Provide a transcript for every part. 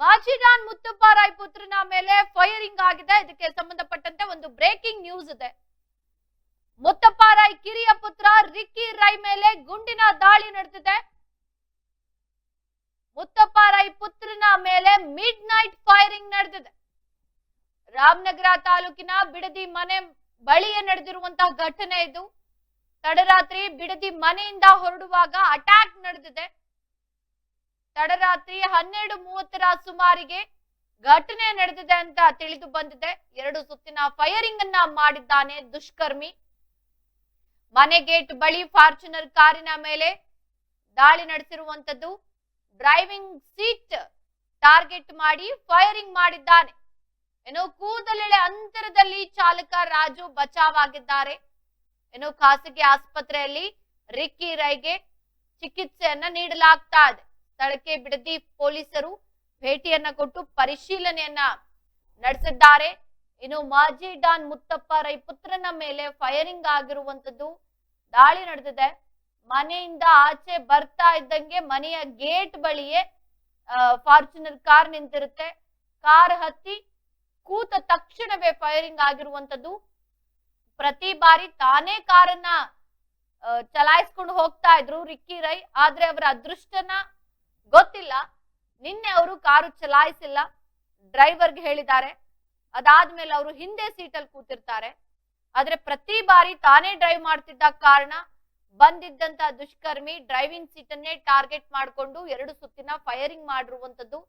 ಮಾಜಿಡಾನ್ ಮುತ್ತಪ್ಪ ರಾಯ್ ಪುತ್ರನ ಮೇಲೆ ಫೈರಿಂಗ್ ಆಗಿದೆ. ಇದಕ್ಕೆ ಸಂಬಂಧಪಟ್ಟಂತೆ ಒಂದು ಬ್ರೇಕಿಂಗ್ ನ್ಯೂಸ್ ಇದೆ. ಮುತ್ತಪ್ಪ ರಾಯ್ ಕಿರಿಯ ಪುತ್ರ ರಿಕ್ಕಿ ರಾಯ್ ಮೇಲೆ ಗುಂಡಿನ ದಾಳಿ ನಡೆದಿದೆ. ಮುತ್ತಪ್ಪ ರಾಯ್ ಪುತ್ರನ ಮೇಲೆ ಮಿಡ್ ನೈಟ್ ಫೈರಿಂಗ್ ನಡೆದಿದೆ. ರಾಮನಗರ ತಾಲೂಕಿನ ಬಿಡದಿ ಮನೆ ಬಳಿಯೇ ನಡೆದಿರುವಂತಹ ಘಟನೆ ಇದು. ತಡರಾತ್ರಿ ಬಿಡದಿ ಮನೆಯಿಂದ ಹೊರಡುವಾಗ ಅಟ್ಯಾಕ್ ನಡೆದಿದೆ. ತಡರಾತ್ರಿ ಹನ್ನೆರಡು ಮೂವತ್ತರ ಸುಮಾರಿಗೆ ಘಟನೆ ನಡೆದಿದೆ ಅಂತ ತಿಳಿದು ಬಂದಿದೆ. ಎರಡು ಸುತ್ತಿನ ಫೈರಿಂಗ್ ಅನ್ನ ಮಾಡಿದ್ದಾನೆ ದುಷ್ಕರ್ಮಿ. ಮನೆ ಗೇಟ್ ಬಳಿ ಫಾರ್ಚುನರ್ ಕಾರಿನ ಮೇಲೆ ದಾಳಿ ನಡೆಸಿರುವಂತದ್ದು. ಡ್ರೈವಿಂಗ್ ಸೀಟ್ ಟಾರ್ಗೆಟ್ ಮಾಡಿ ಫೈರಿಂಗ್ ಮಾಡಿದ್ದಾನೆ. ಏನೋ ಕೂದಲೆಳೆ ಅಂತರದಲ್ಲಿ ಚಾಲಕ ರಾಜು ಬಚಾವಾಗಿದ್ದಾರೆ. ಏನೋ ಖಾಸಗಿ ಆಸ್ಪತ್ರೆಯಲ್ಲಿ ರಿಕ್ಕಿ ರೈಗೆ ಚಿಕಿತ್ಸೆಯನ್ನ ನೀಡಲಾಗ್ತಾ ಇದೆ. ಸ್ಥಳಕ್ಕೆ ಬಿಡದಿ ಪೊಲೀಸರು ಭೇಟಿಯನ್ನ ಕೊಟ್ಟು ಪರಿಶೀಲನೆಯನ್ನ ನಡೆಸಿದ್ದಾರೆ. ಇನ್ನು ಮಾಜಿ ಡಾನ್ ಮುತ್ತಪ್ಪ ರೈ ಪುತ್ರನ ಮೇಲೆ ಫೈರಿಂಗ್ ಆಗಿರುವಂತದ್ದು ದಾಳಿ ನಡೆದಿದೆ. ಮನೆಯಿಂದ ಆಚೆ ಬರ್ತಾ ಇದ್ದಂಗೆ ಮನೆಯ ಗೇಟ್ ಬಳಿಯೇ ಫಾರ್ಚುನರ್ ಕಾರ್ ನಿಂತಿರುತ್ತೆ. ಕಾರ್ ಹತ್ತಿ ಕೂತ ತಕ್ಷಣವೇ ಫೈರಿಂಗ್ ಆಗಿರುವಂತದ್ದು. ಪ್ರತಿ ಬಾರಿ ತಾನೇ ಕಾರನ್ನ ಚಲಾಯಿಸ್ಕೊಂಡು ಹೋಗ್ತಾ ಇದ್ರು ರಿಕ್ಕಿ ರೈ, ಆದ್ರೆ ಅವರ ಅದೃಷ್ಟನ ಗೊತ್ತಿಲ್ಲ. ನಿನ್ನೆ ಅವರು ಕಾರು ಚಲಾಯಿಸಿಲ್ಲ. ಡ್ರೈವರ್ಗೆ ಹೇಳಿದ್ದಾರೆ. ಅದಾದ್ಮೇಲೆ ಅವರು ಹಿಂದೆ ಸೀಟಲ್ಲಿ ಕೂತಿರ್ತಾರೆ. ಆದ್ರೆ ಪ್ರತಿ ಬಾರಿ ತಾನೇ ಡ್ರೈವ್ ಮಾಡ್ತಿದ್ದ ಕಾರಣ ಬಂದಿದ್ದಂತ ದುಷ್ಕರ್ಮಿ ಡ್ರೈವಿಂಗ್ ಸೀಟನ್ನೇ ಟಾರ್ಗೆಟ್ ಮಾಡಿಕೊಂಡು ಎರಡು ಸುತ್ತಿನ ಫೈರಿಂಗ್ ಮಾಡಿರುವಂತದ್ದು.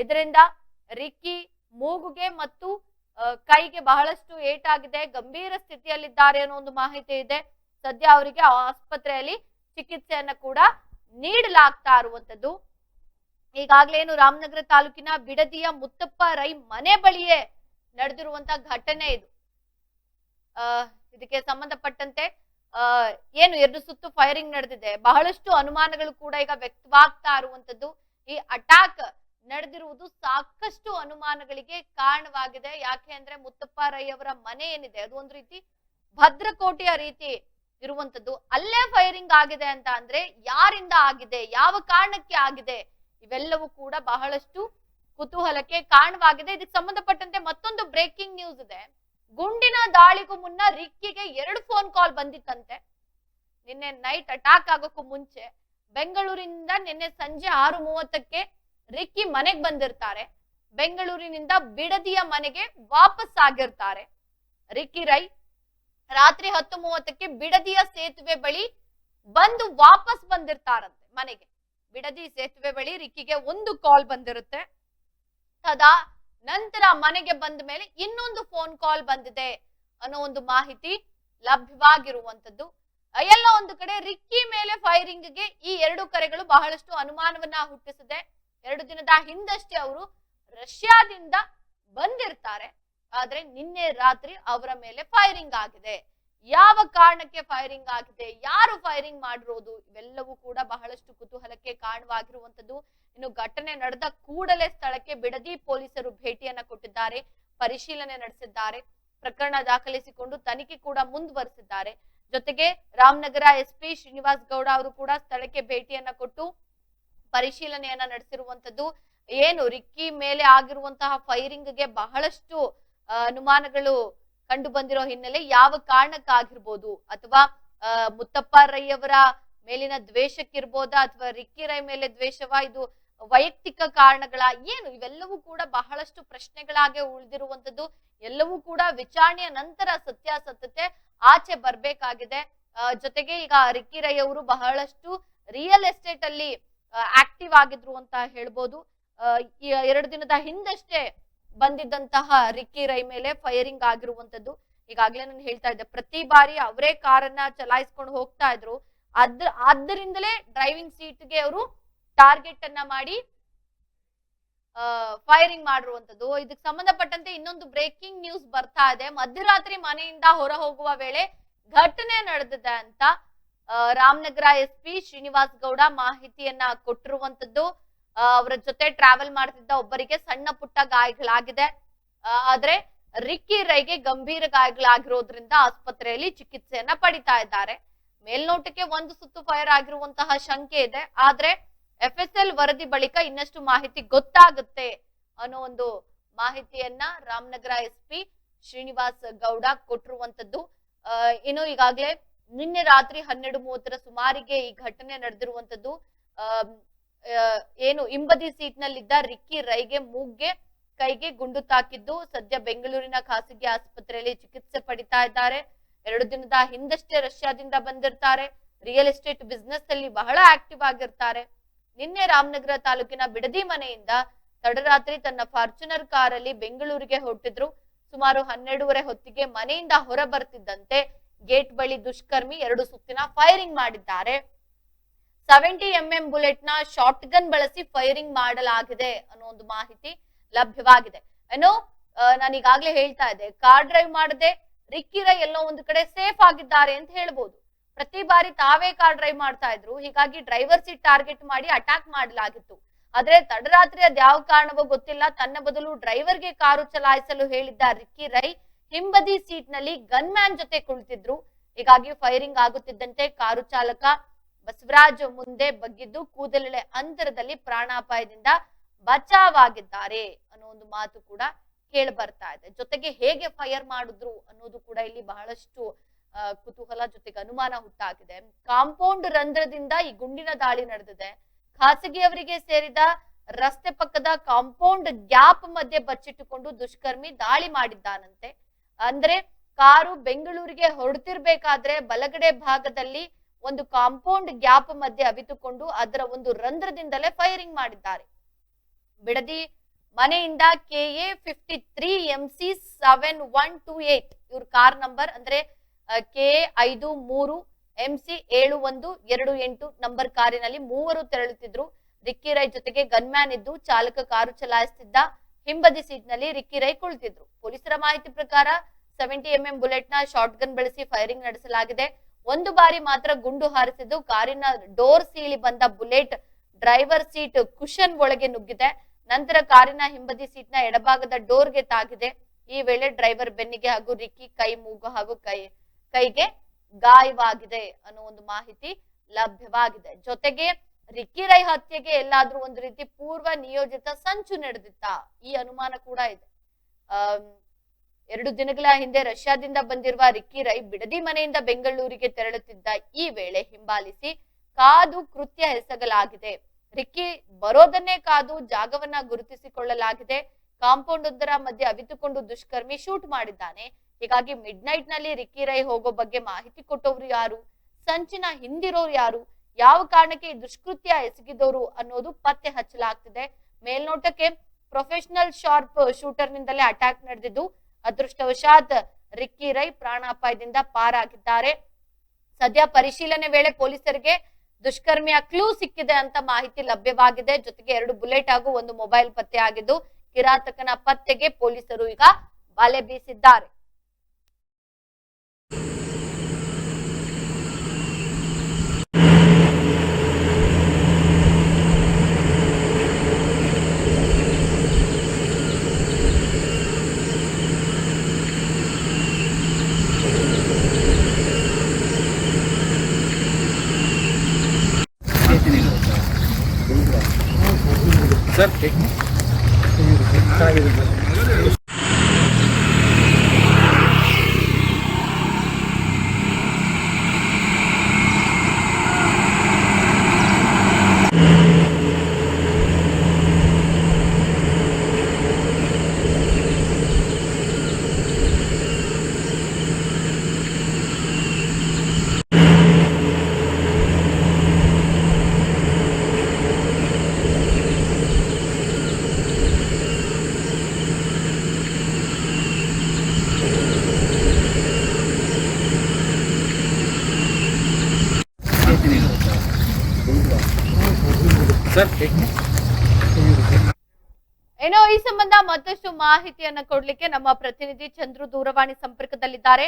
ಇದರಿಂದ ರಿಕ್ಕಿ ಮೂಗುಗೆ ಮತ್ತು ಕೈಗೆ ಬಹಳಷ್ಟು ಏಟಾಗಿದೆ. ಗಂಭೀರ ಸ್ಥಿತಿಯಲ್ಲಿದ್ದಾರೆ ಅನ್ನೋ ಒಂದು ಮಾಹಿತಿ ಇದೆ. ಸದ್ಯ ಅವರಿಗೆ ಆಸ್ಪತ್ರೆಯಲ್ಲಿ ಚಿಕಿತ್ಸೆಯನ್ನ ಕೂಡ ನೀಡಲಾಗ್ತಾ ಇರುವಂತದ್ದು. ಈಗಾಗಲೇ ಏನು ರಾಮನಗರ ತಾಲೂಕಿನ ಬಿಡದಿಯ ಮುತ್ತಪ್ಪ ರೈ ಮನೆ ಬಳಿಯೇ ನಡೆದಿರುವಂತ ಘಟನೆ ಇದು. ಆ, ಇದಕ್ಕೆ ಸಂಬಂಧಪಟ್ಟಂತೆ ಅಹ್ ಏನು ಎರಡು ಸುತ್ತು ಫೈರಿಂಗ್ ನಡೆದಿದೆ. ಬಹಳಷ್ಟು ಅನುಮಾನಗಳು ಕೂಡ ಈಗ ವ್ಯಕ್ತವಾಗ್ತಾ ಇರುವಂತದ್ದು. ಈ ಅಟ್ಯಾಕ್ ನಡೆದಿರುವುದು ಸಾಕಷ್ಟು ಅನುಮಾನಗಳಿಗೆ ಕಾರಣವಾಗಿದೆ. ಯಾಕೆ ಅಂದ್ರೆ ಮುತ್ತಪ್ಪ ರೈ ಅವರ ಮನೆ ಏನಿದೆ, ಅದು ಒಂದು ರೀತಿ ಭದ್ರಕೋಟೆಯ ರೀತಿ ಇರುವಂತದ್ದು. ಅಲ್ಲೇ ಫೈರಿಂಗ್ ಆಗಿದೆ ಅಂತ ಅಂದ್ರೆ ಯಾರಿಂದ ಆಗಿದೆ, ಯಾವ ಕಾರಣಕ್ಕೆ ಆಗಿದೆ ಇವೆಲ್ಲವೂ ಕೂಡ ಬಹಳಷ್ಟು ಕುತೂಹಲಕ್ಕೆ ಕಾರಣವಾಗಿದೆ. ಇದಕ್ಕೆ ಸಂಬಂಧಪಟ್ಟಂತೆ ಮತ್ತೊಂದು ಬ್ರೇಕಿಂಗ್ ನ್ಯೂಸ್ ಇದೆ. ಗುಂಡಿನ ದಾಳಿಗೂ ಮುನ್ನ ರಿಕ್ಕಿಗೆ ಎರಡು ಫೋನ್ ಕಾಲ್ ಬಂದಿತ್ತಂತೆ. ನಿನ್ನೆ ನೈಟ್ ಅಟ್ಯಾಕ್ ಆಗೋಕ್ಕೂ ಮುಂಚೆ ಬೆಂಗಳೂರಿನಿಂದ ನಿನ್ನೆ ಸಂಜೆ ಆರು ಮೂವತ್ತಕ್ಕೆ ರಿಕ್ಕಿ ಮನೆಗೆ ಬಂದಿರ್ತಾರೆ. ಬೆಂಗಳೂರಿನಿಂದ ಬಿಡದಿಯ ಮನೆಗೆ ವಾಪಸ್ ಆಗಿರ್ತಾರೆ. ರಿಕ್ಕಿ ರೈ ರಾತ್ರಿ ಹತ್ತು ಮೂವತ್ತಕ್ಕೆ ಬಿಡದಿಯ ಸೇತುವೆ ಬಳಿ ಬಂದು ವಾಪಸ್ ಬಂದಿರ್ತಾರಂತೆ ಮನೆಗೆ. ಬಿಡದಿ ಸೇತುವೆ ಬಳಿ ರಿಕ್ಕಿಗೆ ಒಂದು ಕಾಲ್ ಬಂದಿರುತ್ತೆ. ಸದಾ ನಂತರ ಮನೆಗೆ ಬಂದ ಮೇಲೆ ಇನ್ನೊಂದು ಫೋನ್ ಕಾಲ್ ಬಂದಿದೆ ಅನ್ನೋ ಒಂದು ಮಾಹಿತಿ ಲಭ್ಯವಾಗಿರುವಂತದ್ದು ಎಲ್ಲ ಒಂದು ಕಡೆ ರಿಕ್ಕಿ ಮೇಲೆ ಫೈರಿಂಗ್ಗೆ ಈ ಎರಡು ಕರೆಗಳು ಬಹಳಷ್ಟು ಅನುಮಾನವನ್ನ ಹುಟ್ಟಿಸಿದೆ. ಎರಡು ದಿನದ ಹಿಂದಷ್ಟೇ ಅವರು ರಷ್ಯಾದಿಂದ ಬಂದಿರ್ತಾರೆ. ಆದ್ರೆ ನಿನ್ನೆ ರಾತ್ರಿ ಅವರ ಮೇಲೆ ಫೈರಿಂಗ್ ಆಗಿದೆ. ಯಾವ ಕಾರಣಕ್ಕೆ ಫೈರಿಂಗ್ ಆಗಿದೆ, ಯಾರು ಫೈರಿಂಗ್ ಮಾಡಿರೋದು, ಇವೆಲ್ಲವೂ ಕೂಡ ಬಹಳಷ್ಟು ಕುತೂಹಲಕ್ಕೆ ಕಾರಣವಾಗಿರುವಂತದ್ದು ಇನ್ನು ಘಟನೆ ನಡೆದ ಕೂಡಲೇ ಸ್ಥಳಕ್ಕೆ ಬಿಡದಿ ಪೊಲೀಸರು ಭೇಟಿಯನ್ನ ಕೊಟ್ಟಿದ್ದಾರೆ, ಪರಿಶೀಲನೆ ನಡೆಸಿದ್ದಾರೆ, ಪ್ರಕರಣ ದಾಖಲಿಸಿಕೊಂಡು ತನಿಖೆ ಕೂಡ ಮುಂದುವರಿಸಿದ್ದಾರೆ. ಜೊತೆಗೆ ರಾಮನಗರ ಎಸ್ ಪಿ ಶ್ರೀನಿವಾಸ್ ಗೌಡ ಅವರು ಕೂಡ ಸ್ಥಳಕ್ಕೆ ಭೇಟಿಯನ್ನ ಕೊಟ್ಟು ಪರಿಶೀಲನೆಯನ್ನ ನಡೆಸಿರುವಂತದ್ದು ಏನು ರಿಕ್ಕಿ ಮೇಲೆ ಆಗಿರುವಂತಹ ಫೈರಿಂಗ್ಗೆ ಬಹಳಷ್ಟು ಅನುಮಾನಗಳು ಕಂಡು ಬಂದಿರೋ ಹಿನ್ನೆಲೆ ಯಾವ ಕಾರಣಕ್ಕಾಗಿರ್ಬೋದು? ಅಥವಾ ಮುತ್ತಪ್ಪ ರೈ ಅವರ ಮೇಲಿನ ದ್ವೇಷಕ್ಕಿರ್ಬೋದಾ? ಅಥವಾ ರಿಕ್ಕಿ ರೈ ಮೇಲೆ ದ್ವೇಷವ? ಇದು ವೈಯಕ್ತಿಕ ಕಾರಣಗಳ ಏನು? ಇವೆಲ್ಲವೂ ಕೂಡ ಬಹಳಷ್ಟು ಪ್ರಶ್ನೆಗಳಾಗೆ ಉಳಿದಿರುವಂತದ್ದು ಎಲ್ಲವೂ ಕೂಡ ವಿಚಾರಣೆಯ ನಂತರ ಸತ್ಯಾಸತ್ಯತೆ ಆಚೆ ಬರ್ಬೇಕಾಗಿದೆ. ಜೊತೆಗೆ ಈಗ ರಿಕ್ಕಿ ರೈ ಅವರು ಬಹಳಷ್ಟು ರಿಯಲ್ ಎಸ್ಟೇಟ್ ಅಲ್ಲಿ ಆಕ್ಟಿವ್ ಆಗಿದ್ರು ಅಂತ ಹೇಳ್ಬೋದು. ಎರಡು ದಿನದ ಹಿಂದಷ್ಟೇ ಬಂದಿದ್ದಂತಹ ರಿಕ್ಕಿ ರೈ ಮೇಲೆ ಫೈರಿಂಗ್ ಆಗಿರುವಂತದ್ದು ಈಗಾಗ್ಲೇ ನಾನು ಹೇಳ್ತಾ ಇದ್ದೆ, ಪ್ರತಿ ಬಾರಿ ಅವರೇ ಕಾರನ್ನ ಚಲಾಯಿಸ್ಕೊಂಡು ಹೋಗ್ತಾ ಇದ್ರು. ಅದ್ರ ಆದ್ದರಿಂದಲೇ ಡ್ರೈವಿಂಗ್ ಸೀಟ್ಗೆ ಅವರು ಟಾರ್ಗೆಟ್ ಅನ್ನ ಮಾಡಿ ಫೈರಿಂಗ್ ಮಾಡಿರುವಂತದ್ದು ಇದಕ್ಕೆ ಸಂಬಂಧಪಟ್ಟಂತೆ ಇನ್ನೊಂದು ಬ್ರೇಕಿಂಗ್ ನ್ಯೂಸ್ ಬರ್ತಾ ಇದೆ. ಮಧ್ಯರಾತ್ರಿ ಮನೆಯಿಂದ ಹೊರ ಹೋಗುವ ವೇಳೆ ಘಟನೆ ನಡೆದಿದೆ ಅಂತ ರಾಮನಗರ ಎಸ್ ಪಿ ಶ್ರೀನಿವಾಸ್ ಗೌಡ ಮಾಹಿತಿಯನ್ನ ಕೊಟ್ಟಿರುವಂತದ್ದು ಅವರ ಜೊತೆ ಟ್ರಾವೆಲ್ ಮಾಡ್ತಿದ್ದ ಒಬ್ಬರಿಗೆ ಸಣ್ಣ ಪುಟ್ಟ ಗಾಯಗಳಾಗಿದೆ. ಆದ್ರೆ ರಿಕ್ಕಿ ರೈಗೆ ಗಂಭೀರ ಗಾಯಗಳಾಗಿರೋದ್ರಿಂದ ಆಸ್ಪತ್ರೆಯಲ್ಲಿ ಚಿಕಿತ್ಸೆಯನ್ನ ಪಡಿತಾ ಇದ್ದಾರೆ. ಮೇಲ್ನೋಟಕ್ಕೆ ಒಂದು ಸುತ್ತು ಫೈರ್ ಆಗಿರುವಂತಹ ಶಂಕೆ ಇದೆ. ಆದ್ರೆ ಎಫ್ ಎಸ್ ಎಲ್ ವರದಿ ಬಳಿಕ ಇನ್ನಷ್ಟು ಮಾಹಿತಿ ಗೊತ್ತಾಗುತ್ತೆ ಅನ್ನೋ ಒಂದು ಮಾಹಿತಿಯನ್ನ ರಾಮನಗರ ಎಸ್ ಪಿ ಶ್ರೀನಿವಾಸ್ ಗೌಡ ಕೊಟ್ಟಿರುವಂತದ್ದು ಇನ್ನು ಈಗಾಗಲೇ ನಿನ್ನೆ ರಾತ್ರಿ ಹನ್ನೆರಡು ಮೂವತ್ತರ ಸುಮಾರಿಗೆ ಈ ಘಟನೆ ನಡೆದಿರುವಂತದ್ದು ಏನು ಹಿಂಬದಿ ಸೀಟ್ ನಲ್ಲಿದ್ದ ರಿಕ್ಕಿ ರೈಗೆ ಮೂಗ್ಗೆ ಕೈಗೆ ಗುಂಡು ತಾಕಿದ್ದು. ಸದ್ಯ ಬೆಂಗಳೂರಿನ ಖಾಸಗಿ ಆಸ್ಪತ್ರೆಯಲ್ಲಿ ಚಿಕಿತ್ಸೆ ಪಡಿತಾ ಇದ್ದಾರೆ. ಎರಡು ದಿನದ ಹಿಂದಷ್ಟೇ ರಷ್ಯಾದಿಂದ ಬಂದಿರ್ತಾರೆ. ರಿಯಲ್ ಎಸ್ಟೇಟ್ ಬಿಸ್ನೆಸ್ ಅಲ್ಲಿ ಬಹಳ ಆಕ್ಟಿವ್ ಆಗಿರ್ತಾರೆ. ನಿನ್ನೆ ರಾಮನಗರ ತಾಲೂಕಿನ ಬಿಡದಿ ಮನೆಯಿಂದ ತಡರಾತ್ರಿ ತನ್ನ ಫಾರ್ಚುನರ್ ಕಾರಲ್ಲಿ ಬೆಂಗಳೂರಿಗೆ ಹೊರಟಿದ್ರು. ಸುಮಾರು ಹನ್ನೆರಡೂವರೆ ಹೊತ್ತಿಗೆ ಮನೆಯಿಂದ ಹೊರ ಬರ್ತಿದ್ದಂತೆ ಗೇಟ್ ಬಳಿ ದುಷ್ಕರ್ಮಿ ಎರಡು ಸುತ್ತಿನ ಫೈರಿಂಗ್ ಮಾಡಿದ್ದಾರೆ. ಸೆವೆಂಟಿ ಎಂಎಂ ಬುಲೆಟ್ನ ಶಾರ್ಟ್ ಗನ್ ಬಳಸಿ ಫೈರಿಂಗ್ ಮಾಡಲಾಗಿದೆ ಅನ್ನೋ ಒಂದು ಮಾಹಿತಿ ಲಭ್ಯವಾಗಿದೆ. ಏನೋ ನಾನು ಈಗಾಗ್ಲೇ ಹೇಳ್ತಾ ಇದ್ದೆ ಕಾರ್ ಡ್ರೈವ್ ಮಾಡದೆ ರೈ ಎಲ್ಲೋ ಒಂದು ಕಡೆ ಸೇಫ್ ಆಗಿದ್ದಾರೆ ಅಂತ ಹೇಳ್ಬೋದು. ಪ್ರತಿ ಬಾರಿ ತಾವೇ ಕಾರ್ ಡ್ರೈವ್ ಮಾಡ್ತಾ ಇದ್ರು, ಹೀಗಾಗಿ ಡ್ರೈವರ್ ಸೀಟ್ ಟಾರ್ಗೆಟ್ ಮಾಡಿ ಅಟ್ಯಾಕ್ ಮಾಡಲಾಗಿತ್ತು. ಆದ್ರೆ ತಡರಾತ್ರಿ ಅದ್ಯಾವ ಕಾರಣವೋ ಗೊತ್ತಿಲ್ಲ, ತನ್ನ ಬದಲು ಡ್ರೈವರ್ಗೆ ಕಾರು ಚಲಾಯಿಸಲು ಹೇಳಿದ್ದ ರಿಕ್ಕಿ ರೈ ಹಿಂಬದಿ ಸೀಟ್ನಲ್ಲಿ ಗನ್ ಮ್ಯಾನ್ ಜೊತೆ ಕುಳಿತಿದ್ರು. ಹೀಗಾಗಿ ಫೈರಿಂಗ್ ಆಗುತ್ತಿದ್ದಂತೆ ಕಾರು ಚಾಲಕ ಬಸವರಾಜ್ ಮುಂದೆ ಬಗ್ಗಿದ್ದು ಕೂದಲೆಳೆ ಅಂತರದಲ್ಲಿ ಪ್ರಾಣಾಪಾಯದಿಂದ ಬಚಾವಾಗಿದ್ದಾರೆ ಅನ್ನೋ ಒಂದು ಮಾತು ಕೂಡ ಕೇಳಿ ಬರ್ತಾ ಇದೆ. ಜೊತೆಗೆ ಹೇಗೆ ಫೈರ್ ಮಾಡಿದ್ರು ಅನ್ನೋದು ಕೂಡ ಇಲ್ಲಿ ಬಹಳಷ್ಟು ಕುತೂಹಲ ಜೊತೆಗೆ ಅನುಮಾನ ಹುಟ್ಟಾಗಿದೆ. ಕಾಂಪೌಂಡ್ ರಂಧ್ರದಿಂದ ಈ ಗುಂಡಿನ ದಾಳಿ ನಡೆದಿದೆ. ಖಾಸಗಿಯವರಿಗೆ ಸೇರಿದ ರಸ್ತೆ ಪಕ್ಕದ ಕಾಂಪೌಂಡ್ ಗ್ಯಾಪ್ ಮಧ್ಯೆ ಬಚ್ಚಿಟ್ಟುಕೊಂಡು ದುಷ್ಕರ್ಮಿ ದಾಳಿ ಮಾಡಿದ್ದಾನಂತೆ. ಅಂದ್ರೆ ಕಾರು ಬೆಂಗಳೂರಿಗೆ ಹೊರಡ್ತಿರ್ಬೇಕಾದ್ರೆ ಬಲಗಡೆ ಭಾಗದಲ್ಲಿ ಒಂದು ಕಾಂಪೌಂಡ್ ಗ್ಯಾಪ್ ಮಧ್ಯೆ ಅವಿತುಕೊಂಡು ಅದರ ಒಂದು ರಂಧ್ರದಿಂದಲೇ ಫೈರಿಂಗ್ ಮಾಡಿದ್ದಾರೆ. ಬಿಡದಿ ಮನೆಯಿಂದ K A fifty three M C seven one two eight ಇವ್ರ ಕಾರ್ ನಂಬರ್ ಅಂದ್ರೆ ಕೆ ಎ ಐದು ಮೂರು ಎಂ ಸಿ ಏಳು ಒಂದು ಎರಡು ಎಂಟು ನಂಬರ್ ಕಾರಿನಲ್ಲಿ ಮೂವರು ತೆರಳುತ್ತಿದ್ರು. ರಿಕ್ಕಿ ರೈ ಜೊತೆಗೆ ಗನ್ಮ್ಯಾನ್ ಇದ್ದು ಚಾಲಕ ಕಾರು ಚಲಾಯಿಸುತ್ತಿದ್ದ ಹಿಂಬದಿ ಸೀಟ್ನಲ್ಲಿ ರಿಕ್ಕಿ ರೈ ಕುಳಿತಿದ್ರು. ಪೊಲೀಸರ ಮಾಹಿತಿ ಪ್ರಕಾರ ಸೆವೆಂಟಿ ಎಂಎಂ ಬುಲೆಟ್ನ ಶಾರ್ಟ್ ಗನ್ ಬಳಸಿ ಫೈರಿಂಗ್ ನಡೆಸಲಾಗಿದೆ. ಒಂದು ಬಾರಿ ಮಾತ್ರ ಗುಂಡು ಹಾರಿಸಿದ್ದು. ಕಾರಿನ ಡೋರ್ ಸೀಳಿ ಬಂದ ಬುಲೆಟ್ ಡ್ರೈವರ್ ಸೀಟ್ ಕುಷನ್ ಒಳಗೆ ನುಗ್ಗಿದೆ. ನಂತರ ಕಾರಿನ ಹಿಂಬದಿ ಸೀಟ್ನ ಎಡಭಾಗದ ಡೋರ್ಗೆ ತಾಗಿದೆ. ಈ ವೇಳೆ ಡ್ರೈವರ್ ಬೆನ್ನಿಗೆ ಹಾಗೂ ರಿಕ್ಕಿ ಕೈ ಮೂಗು ಹಾಗೂ ಕೈ ಕೈಗೆ ಗಾಯವಾಗಿದೆ ಅನ್ನೋ ಒಂದು ಮಾಹಿತಿ ಲಭ್ಯವಾಗಿದೆ. ಜೊತೆಗೆ ರಿಕ್ಕಿ ರೈ ಹತ್ಯೆಗೆ ಎಲ್ಲಾದ್ರೂ ಒಂದು ರೀತಿ ಪೂರ್ವ ನಿಯೋಜಿತ ಸಂಚು ನಡೆದಿತ್ತ ಈ ಅನುಮಾನ ಕೂಡ ಇದೆ. ಆಮ್, ಎರಡು ದಿನಗಳ ಹಿಂದೆ ರಷ್ಯಾದಿಂದ ಬಂದಿರುವ ರಿಕ್ಕಿ ರೈ ಬಿಡದಿ ಮನೆಯಿಂದ ಬೆಂಗಳೂರಿಗೆ ತೆರಳುತ್ತಿದ್ದ ಈ ವೇಳೆ ಹಿಂಬಾಲಿಸಿ ಕಾದು ಕೃತ್ಯ ಎಸಗಲಾಗಿದೆ. ರಿಕ್ಕಿ ಬರೋದನ್ನೇ ಕಾದು ಜಾಗವನ್ನ ಗುರುತಿಸಿಕೊಳ್ಳಲಾಗಿದೆ. ಕಾಂಪೌಂಡ್ ಒಂದರ ಮಧ್ಯೆ ಅವಿತುಕೊಂಡು ದುಷ್ಕರ್ಮಿ ಶೂಟ್ ಮಾಡಿದ್ದಾನೆ. ಹೀಗಾಗಿ ಮಿಡ್ ನೈಟ್ನಲ್ಲಿ ರಿಕ್ಕಿ ರೈ ಹೋಗೋ ಬಗ್ಗೆ ಮಾಹಿತಿ ಕೊಟ್ಟವರು ಯಾರು? ಸಂಚಿನ ಹಿಂದಿರೋರು ಯಾರು? ಯಾವ ಕಾರಣಕ್ಕೆ ಈ ದುಷ್ಕೃತ್ಯ ಎಸಗಿದವರು ಅನ್ನೋದು ಪತ್ತೆ ಹಚ್ಚಲಾಗ್ತಿದೆ. ಮೇಲ್ನೋಟಕ್ಕೆ ಪ್ರೊಫೆಷನಲ್ ಶಾರ್ಪ್ ಶೂಟರ್ ನಿಂದಲೇ ಅಟ್ಯಾಕ್ ನಡೆದಿದ್ದು ಅದೃಷ್ಟವಶಾತ್ ರಿಕ್ಕಿ ರೈ ಪ್ರಾಣಾಪಾಯದಿಂದ ಪಾರಾಗಿದ್ದಾರೆ. ಸದ್ಯ ಪರಿಶೀಲನೆ ವೇಳೆ ಪೊಲೀಸರಿಗೆ ದುಷ್ಕರ್ಮಿಯ ಕ್ಲೂ ಸಿಕ್ಕಿದೆ ಅಂತ ಮಾಹಿತಿ ಲಭ್ಯವಾಗಿದೆ. ಜೊತೆಗೆ ಎರಡು ಬುಲೆಟ್ ಹಾಗೂ ಒಂದು ಮೊಬೈಲ್ ಪತ್ತೆ ಆಗಿದ್ದು ಕಿರಾತಕನ ಪತ್ತೆಗೆ ಪೊಲೀಸರು ಈಗ ಬಲೆ ಬೀಸಿದ್ದಾರೆ. ಸರ್ ಸರ್ ಏನೋ ಈ ಸಂಬಂಧ ಮತ್ತಷ್ಟು ಮಾಹಿತಿಯನ್ನ ಕೊಡ್ಲಿಕ್ಕೆ ನಮ್ಮ ಪ್ರತಿನಿಧಿ ಚಂದ್ರು ದೂರವಾಣಿ ಸಂಪರ್ಕದಲ್ಲಿದ್ದಾರೆ.